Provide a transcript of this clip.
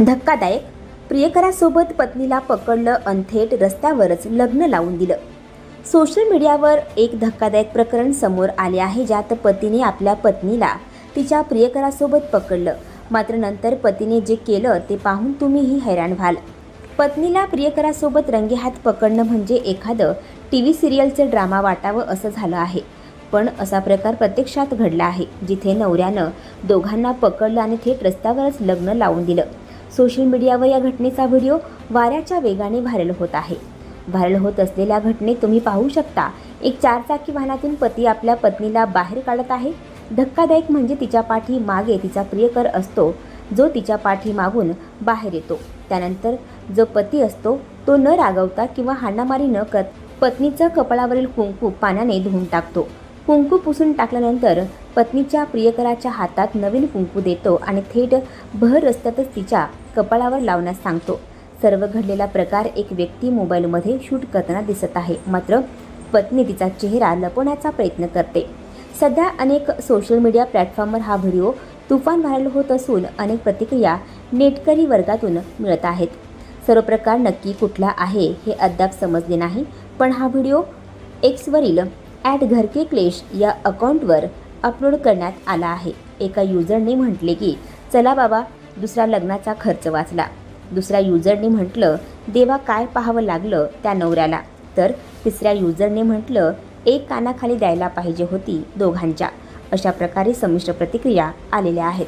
धक्कादायक. प्रियकरासोबत पत्नीला पकडलं अन थेट रस्त्यावरच लग्न लावून दिलं. सोशल मीडियावर एक धक्कादायक प्रकरण समोर आले आहे ज्यात पतीने आपल्या पत्नीला तिच्या प्रियकरासोबत पकडलं. मात्र नंतर पतीने जे केलं ते पाहून तुम्हीही हैराण व्हाल. पत्नीला प्रियकरासोबत रंगेहात पकडणं म्हणजे एखादं टी व्ही सिरियलचं ड्रामा वाटावं असं झालं आहे. पण असा प्रकार प्रत्यक्षात घडला आहे जिथे नवऱ्यानं दोघांना पकडलं आणि थेट रस्त्यावरच लग्न लावून दिलं. सोशल मीडियावर या घटनेचा व्हिडिओ वाऱ्याच्या वेगाने व्हायरल होत आहे. व्हायरल होत असलेल्या घटनेत तुम्ही पाहू शकता एक चारचाकी वाहनातून पती आपल्या पत्नीला बाहेर काढत आहे. धक्कादायक म्हणजे तिच्या पाठी मागे तिचा प्रियकर असतो जो तिच्या पाठी मागून बाहेर येतो. त्यानंतर जो पती असतो तो न रागवता किंवा हाणामारी न करत पत्नीचं कपाळावरील कुंकू पाण्याने धुवून टाकतो. कुंकू पुसून टाकल्यानंतर पत्नीच्या प्रियकराच्या हातात नवीन कुंकू देतो आणि थेट भर रस्त्यातच तिच्या कपाळावर लावण्यास सांगतो. सर्व घडलेला प्रकार एक व्यक्ती मोबाईलमध्ये शूट करताना दिसत आहे. मात्र पत्नी तिचा चेहरा लपवण्याचा प्रयत्न करते. सध्या अनेक सोशल मीडिया प्लॅटफॉर्मवर हा व्हिडिओ तुफान व्हायरल होत असून अनेक प्रतिक्रिया नेटकरी वर्गातून मिळत आहेत. सर्व प्रकार नक्की कुठला आहे हे अद्याप समजले नाही पण हा व्हिडिओ एक्सवरील ॲट घरके क्लेश या अकाउंटवर अपलोड करण्यात आला आहे. एका युजरने म्हटले की चला बाबा दुसरा लग्नाचा खर्च वाचला. दुसऱ्या युजरने म्हटलं देवा काय पाहावं लागलं त्या नवऱ्याला. तर तिसऱ्या युजरने म्हटलं एक कानाखाली द्यायला पाहिजे होती दोघांच्या. अशा प्रकारे संमिश्र प्रतिक्रिया आलेल्या आहेत.